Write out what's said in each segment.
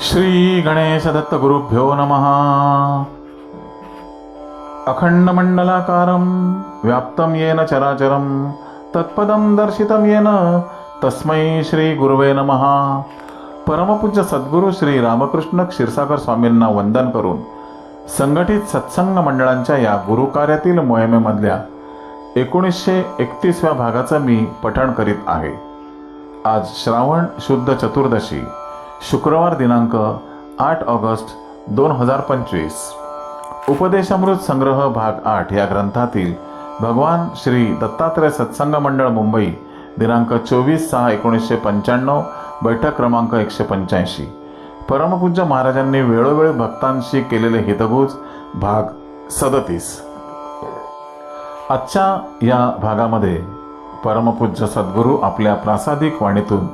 श्री गणेश दत्त गुरुभ्यो नमः। अखंडमंडलाकारं व्याप्तं येन चराचरं तत्पदं दर्शितं येन तस्मै श्री गुरुवे नमः। परमपूज्य सद्गुरू श्री रामकृष्ण क्षीरसागर स्वामींना वंदन करून संघटित सत्संग मंडळांच्या या गुरुकार्यातील मोहिमेमधल्या एकोणीसशे एकतीसव्या भागाचं मी पठण करीत आहे. आज श्रावण शुद्ध चतुर्दशी. शुक्रवार दिनांक आठ ऑगस्ट दोन हजार पंचवीस. उपदेशामृत संग्रह भाग आठ या ग्रंथातील भगवान श्री दत्तात्रय सत्संग मंडळ मुंबई दिनांक चोवीस सहा एकोणीसशे पंच्याण्णव बैठक क्रमांक एकशे पंच्याऐंशी. परमपूज्य महाराजांनी वेळोवेळी भक्तांशी केलेले हितगुज भाग सदतीस. आजच्या या भागामध्ये परमपूज्य सद्गुरू आपल्या प्रासादिक वाणीतून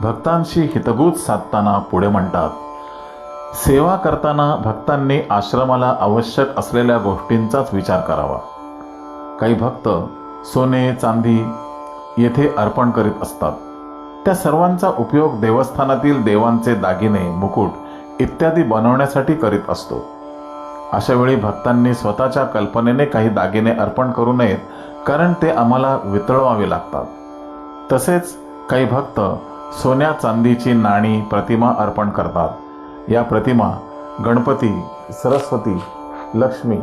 भक्तांशी हितगुज साधताना पुढे म्हणतात सेवा करताना भक्तांनी आश्रमाला आवश्यक असलेल्या गोष्टींचाच विचार करावा. काही भक्त सोने चांदी येथे अर्पण करीत असतात. त्या सर्वांचा उपयोग देवस्थानातील देवांचे दागिने मुकुट इत्यादी बनवण्यासाठी करीत असतो. अशा वेळी भक्तांनी स्वतःच्या कल्पनेने काही दागिने अर्पण करू नयेत कारण ते आम्हाला वितळवावे लागतात. तसेच काही भक्त सोन्या चांदीची नाणी प्रतिमा अर्पण करतात. या प्रतिमा गणपती सरस्वती लक्ष्मी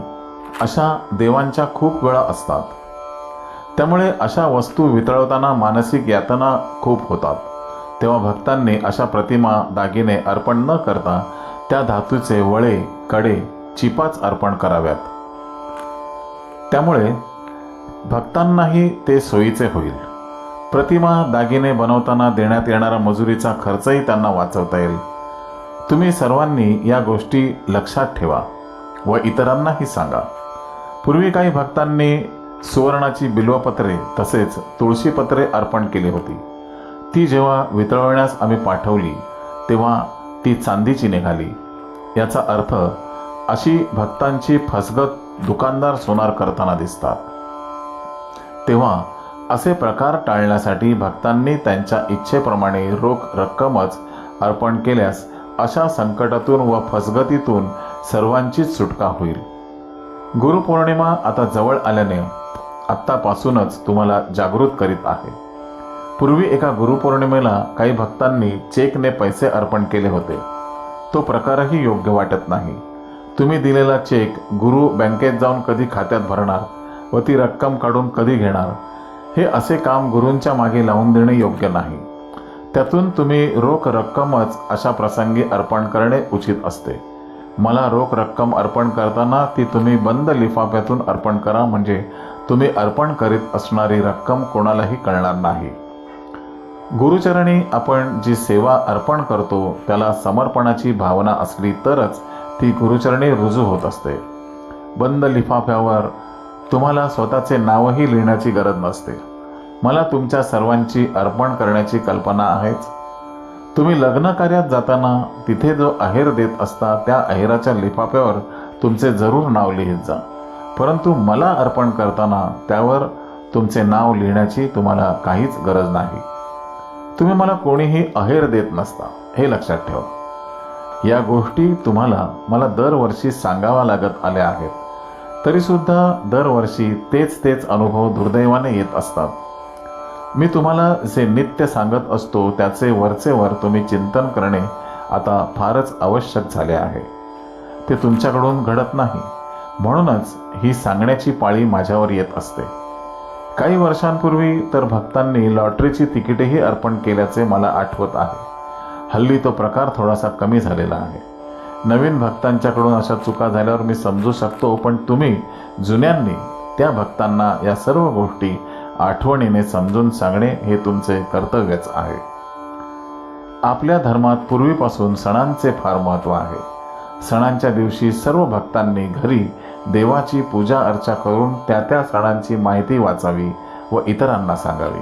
अशा देवांच्या खूप वेळा असतात. त्यामुळे अशा वस्तू वितळवताना मानसिक यातना खूप होतात. तेव्हा भक्तांनी अशा प्रतिमा दागिने अर्पण न करता त्या धातूचे वळे कडे चिपाच अर्पण कराव्यात. त्यामुळे भक्तांनाही ते सोयीचे होईल. प्रतिमा दागिने बनवताना देण्यात येणारा मजुरीचा खर्चही त्यांना वाचवता येईल. तुम्ही सर्वांनी या गोष्टी लक्षात ठेवा व इतरांनाही सांगा. पूर्वी काही भक्तांनी सुवर्णाची बिल्वपत्रे तसेच तुळशीपत्रे अर्पण केली होती. ती जेव्हा वितळवण्यास आम्ही पाठवली तेव्हा ती चांदीची निघाली. याचा अर्थ अशी भक्तांची फसगत दुकानदार सोनार करताना दिसतात. तेव्हा असे प्रकार टाळण्यासाठी भक्तांनी त्यांच्या इच्छेप्रमाणे रोख रक्कमच अर्पण केल्यास अशा संकटातून व फसगतीतून सर्वांचीच सुटका होईल. गुरुपौर्णिमा आता जवळ आल्याने आत्तापासूनच तुम्हाला जागृत करीत आहे. पूर्वी एका गुरुपौर्णिमेला काही भक्तांनी चेकने पैसे अर्पण केले होते. तो प्रकारही योग्य वाटत नाही. तुम्ही दिलेला चेक गुरु बँकेत जाऊन कधी खात्यात भरणार व ती रक्कम काढून कधी घेणार हे असे काम गुरूंच्या मागे लावून देणे योग्य नाही. त्यातून तुम्ही रोख रक्कमच अशा प्रसंगी अर्पण करणे उचित असते. मला रोख रक्कम अर्पण करताना ती तुम्ही बंद लिफाफ्यातून अर्पण करा म्हणजे तुम्ही अर्पण करीत असणारी रक्कम कोणालाही कळणार नाही. गुरुचरणी आपण जी सेवा अर्पण करतो त्याला समर्पणाची भावना असली तरच ती गुरुचरणी रुजू होत असते. बंद लिफाफ्यावर तुम्हाला स्वतःचे नावही लिहिण्याची गरज नसते. मला तुमच्या सर्वांची अर्पण करण्याची कल्पना आहेच. तुम्ही लग्न कार्यात जाताना तिथे जो आहेर देत असता त्या अहेराच्या लिफाफ्यावर तुमचे जरूर नाव लिहित जा. परंतु मला अर्पण करताना त्यावर तुमचे नाव लिहिण्याची तुम्हाला काहीच गरज नाही. तुम्ही मला कोणीही अहेर देत नसता हे लक्षात ठेवा. या गोष्टी तुम्हाला मला दरवर्षी सांगावा लागत आल्या आहेत. तरीसुद्धा दरवर्षी तेच तेच अनुभव दुर्दैवाने येत असतात. मी तुम्हाला जे नित्य सांगत असतो त्याचे वरचे वर तुम्ही चिंतन करणे आता फारच आवश्यक झाले आहे. ते तुमच्याकडून घडत नाही. म्हणूनच ही सांगण्याची पाळी माझ्यावर येत असते. काही वर्षांपूर्वी तर भक्तांनी लॉटरीची तिकीटेही अर्पण केल्याचे मला आठवत आहे. हल्ली तो प्रकार थोडासा कमी झालेला आहे. नवीन भक्तांच्याकडून अशा चुका झाल्यावर मी समजू शकतो पण तुम्ही जुन्यांनी त्या भक्तांना या सर्व गोष्टी आठवणीने समजून सांगणे हे तुमचे कर्तव्यच आहे. आपल्या धर्मात पूर्वीपासून सणांचे फार महत्त्व आहे. सणांच्या दिवशी सर्व भक्तांनी घरी देवाची पूजा अर्चा करून त्या त्या सणांची माहिती वाचावी व इतरांना सांगावी.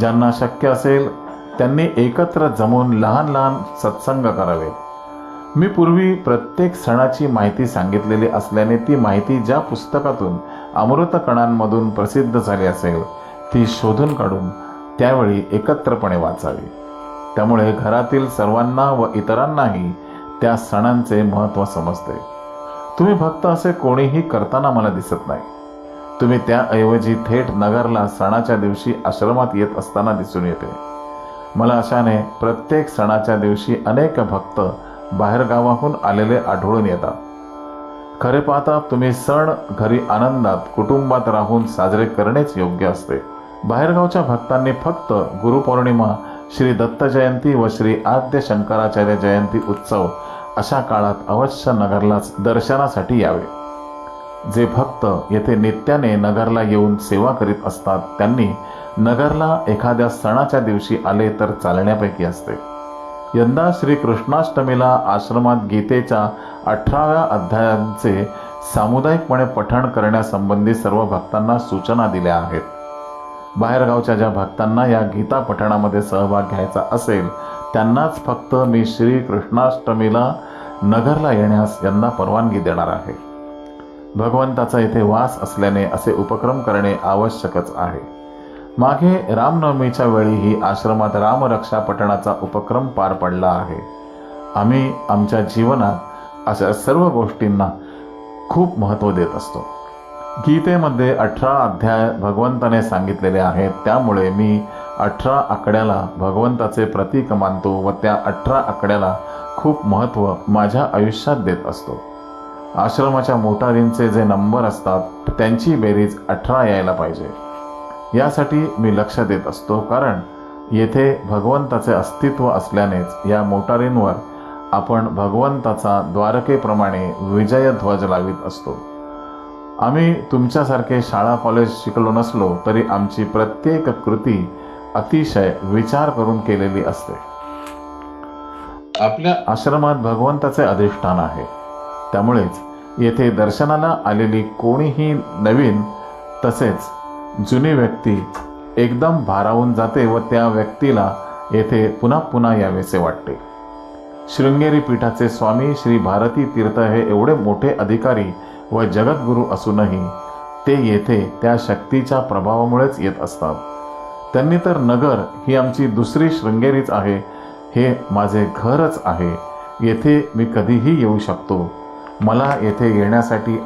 ज्यांना शक्य असेल त्यांनी एकत्र जमून लहान लहान सत्संग करावे मी पूर्वी प्रत्येक सणाची माहिती सांगितलेली असल्याने ती माहिती ज्या पुस्तकातून अमृत कणांमधून प्रसिद्ध झाली असेल ती शोधून काढून त्यावेळी एकत्रपणे वाचावी. त्यामुळे घरातील सर्वांना व इतरांनाही त्या सणांचे महत्त्व समजते. तुम्ही फक्त असे कोणीही करताना मला दिसत नाही. तुम्ही त्याऐवजी थेट नगरला सणाच्या दिवशी आश्रमात येत असताना दिसून येते. मला अशाने प्रत्येक सणाच्या दिवशी अनेक भक्त बाहेरगावाहून आलेले आढळून येतात. खरे पाहता तुम्ही सण घरी आनंदात कुटुंबात राहून साजरे करणेच योग्य असते. बाहेरगावच्या भक्तांनी फक्त गुरुपौर्णिमा श्री दत्त जयंती व श्री आद्य शंकराचार्य जयंती उत्सव अशा काळात अवश्य नगरला दर्शनासाठी यावे. जे भक्त येथे नित्याने नगरला येऊन सेवा करीत असतात त्यांनी नगरला एखाद्या सणाच्या दिवशी आले तर चालण्यापैकी असते. यंदा श्री कृष्णाष्टमीला आश्रमात गीतेच्या अठराव्या अध्यायांचे सामुदायिकपणे पठण करण्यासंबंधी सर्व भक्तांना सूचना दिल्या आहेत. बाहेरगावच्या ज्या भक्तांना या गीता पठणामध्ये सहभाग घ्यायचा असेल त्यांनाच फक्त मी श्री कृष्णाष्टमीला नगरला येण्यास यंदा परवानगी देणार आहे. भगवंताचा येथे वास असल्याने असे उपक्रम करणे आवश्यकच आहे. मागे रामनवमीच्या वेळीही आश्रमात रामरक्षा पठणाचा उपक्रम पार पडला आहे. आम्ही आमच्या जीवनात अशा सर्व गोष्टींना खूप महत्त्व देत असतो. गीतेमध्ये अठरा अध्याय भगवंताने सांगितलेले आहेत. त्यामुळे मी अठरा आकड्याला भगवंताचे प्रतीक मानतो व त्या अठरा आकड्याला खूप महत्त्व माझ्या आयुष्यात देत असतो. आश्रमाच्या मोटारींचे जे नंबर असतात त्यांची बेरीज अठरा यायला पाहिजे. यासाठी मी लक्ष देत असतो कारण येथे भगवंताचे अस्तित्व असल्यानेच या मोटारींवर आपण भगवंताचा द्वारकेप्रमाणे विजयध्वज लावित असतो. आम्ही तुमच्यासारखे शाळा कॉलेज शिकलो नसलो तरी आमची प्रत्येक कृती अतिशय विचार करून केलेली असते. आपल्या आश्रमात भगवंताचे अधिष्ठान आहे. त्यामुळेच येथे दर्शनाला आलेली कोणीही नवीन तसेच जुनी व्यक्ती एकदम भारावून जाते व त्या व्यक्तीला येथे पुन्हा पुन्हा यावेसे वाटते. शृंगेरी पीठाचे स्वामी श्री भारती तीर्थ हे एवढे मोठे अधिकारी व जगद्गुरू असूनही ते येथे त्या शक्तीच्या प्रभावामुळेच येत असतात. त्यांनी तर नगर ही आमची दुसरी शृंगेरीच आहे हे माझे घरच आहे. येथे मी कधीही येऊ शकतो. मला येथे येण्यासाठी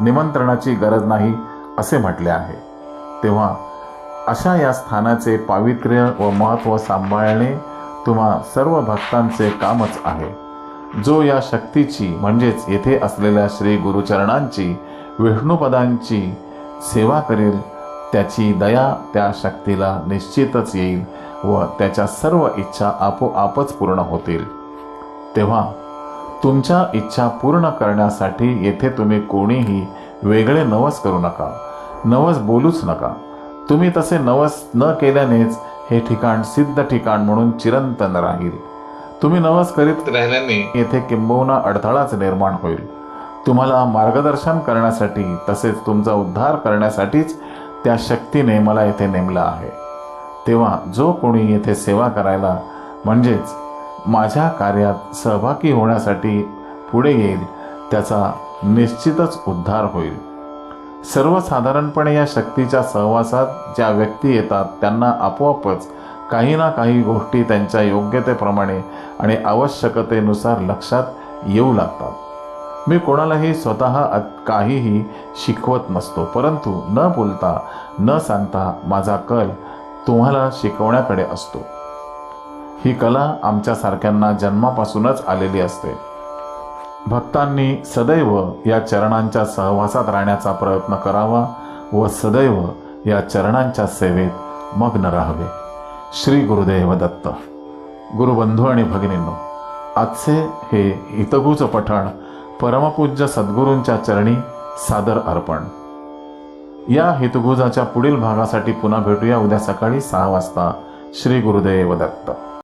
निमंत्रणाची गरज नाही असे म्हटले आहे. तेव्हा अशा या स्थानाचे पावित्र्य व महत्त्व सांभाळणे तुम्हा सर्व भक्तांचे कामच आहे. जो या शक्तीची म्हणजेच येथे असलेल्या श्री गुरुचरणांची विष्णुपदांची सेवा करेल त्याची दया त्या शक्तीला निश्चितच येईल व त्याच्या सर्व इच्छा आपोआपच पूर्ण होतील. तेव्हा तुमच्या इच्छा पूर्ण करण्यासाठी येथे तुम्ही कोणीही वेगळे नवस करू नका. नवस बोलूच नका. तुम्ही तसे नवस न केल्यानेच हे ठिकाण सिद्ध ठिकाण म्हणून चिरंतन राहील. तुम्ही नवस करीत राहिल्याने येथे किंबहुना अडथळाच निर्माण होईल. तुम्हाला मार्गदर्शन करण्यासाठी तसेच तुमचा उद्धार करण्यासाठीच त्या शक्तीने मला येथे नेमलं आहे. तेव्हा जो कोणी येथे सेवा करायला म्हणजेच माझ्या कार्यात सहभागी होण्यासाठी पुढे येईल त्याचा निश्चितच उद्धार होईल. सर्वसाधारणपणे या शक्तीच्या सहवासात ज्या व्यक्ती येतात त्यांना आपोआपच काही ना काही गोष्टी त्यांच्या योग्यतेप्रमाणे आणि आवश्यकतेनुसार लक्षात येऊ लागतात. मी कोणालाही स्वतः काहीही शिकवत नसतो परंतु न बोलता न सांगता माझा कल तुम्हाला शिकवण्याकडे असतो. ही कला आमच्यासारख्यांना जन्मापासूनच आलेली असते. भक्तांनी सदैव या चरणांच्या सहवासात राहण्याचा प्रयत्न करावा व सदैव या चरणांच्या सेवेत मग्न राहावे. श्री गुरुदेव दत्त. गुरुबंधू आणि भगिनींनो आजचे हे हितगुज पठण परमपूज्य सद्गुरूंच्या चरणी सादर अर्पण. या हितगुजाच्या पुढील भागासाठी पुन्हा भेटूया उद्या सकाळी सहा वाजता. श्री गुरुदेव दत्त.